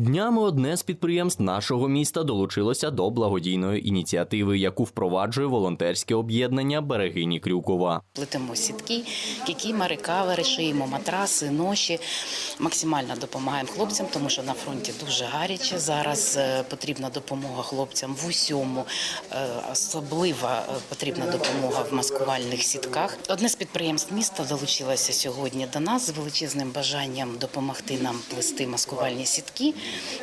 Днями одне з підприємств нашого міста долучилося до благодійної ініціативи, яку впроваджує волонтерське об'єднання Берегині Крюкова. Плетемо сітки, кікіма, рекавери, шиємо матраси, ноші. Максимально допомагаємо хлопцям, тому що на фронті дуже гаряче. Зараз е, потрібна допомога хлопцям в усьому. Е, Особлива е, потрібна допомога в маскувальних сітках. Одне з підприємств міста долучилося сьогодні до нас з величезним бажанням допомогти нам плести маскувальні сітки.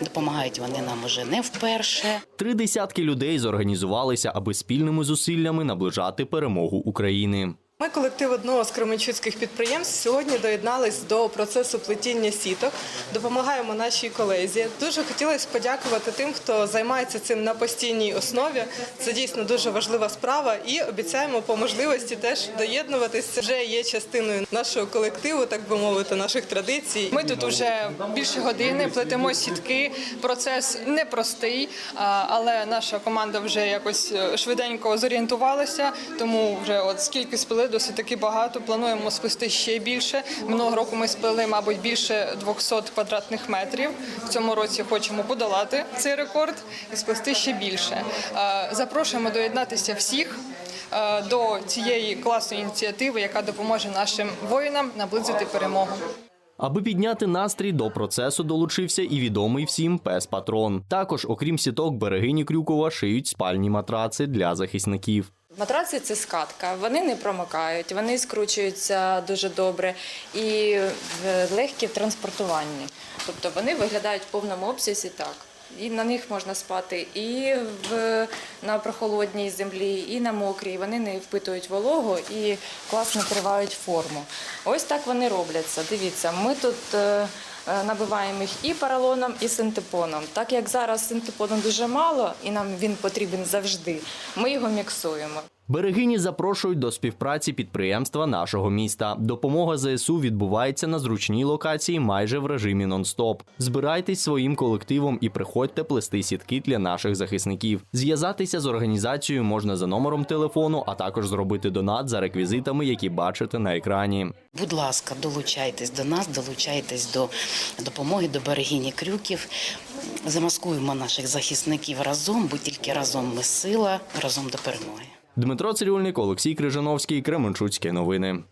Допомагають вони нам уже не вперше. Три десятки людей зорганізувалися, аби спільними зусиллями наближати перемогу України. Ми, колектив одного з кременчуцьких підприємств, сьогодні доєднались до процесу плетіння сіток. Допомагаємо нашій колезі. Дуже хотілося подякувати тим, хто займається цим на постійній основі. Це дійсно дуже важлива справа, і обіцяємо по можливості теж доєднуватись. Це вже є частиною нашого колективу, так би мовити, наших традицій. Ми тут уже більше години плетемо сітки. Процес непростий, але наша команда вже якось е, швиденько зорієнтувалася. Тому вже от скільки сплели, досить таки багато. Плануємо сплести ще більше. Минулого року ми сплели, мабуть, більше 200 квадратних метрів. В цьому році хочемо подолати цей рекорд і сплести ще більше. Запрошуємо доєднатися всіх. е, До цієї класної ініціативи, яка допоможе нашим воїнам наблизити перемогу. Аби підняти настрій до процесу долучився і відомий всім пес Патрон. Також, окрім сіток, берегині Крюкова шиють спальні матраци для захисників. Матраси це скатка, вони не промикають, вони скручуються дуже добре і легкі в транспортуванні. Тобто вони виглядають в повному обсязі так. І на них можна спати і в, на прохолодній землі, і на мокрій. Вони не впитують вологу і класно тривають форму. Ось так вони робляться. Дивіться, ми тут е, набиваємо їх і поролоном, і синтепоном. Так як зараз синтепону дуже мало, і нам він потрібен завжди, ми його міксуємо. Берегині запрошують до співпраці підприємства нашого міста. Допомога ЗСУ відбувається на зручній локації майже в режимі нон-стоп. Збирайтесь своїм колективом і приходьте плести сітки для наших захисників. Зв'язатися з організацією можна за номером телефону, а також зробити донат за реквізитами, які бачите на екрані. Будь ласка, долучайтесь до нас, долучайтесь до допомоги до берегині крюків. Замаскуємо наших захисників разом, бо тільки разом ми сила, разом до перемоги. Дмитро Цирюльник, Олексій Крижановський, Кременчуцькі новини.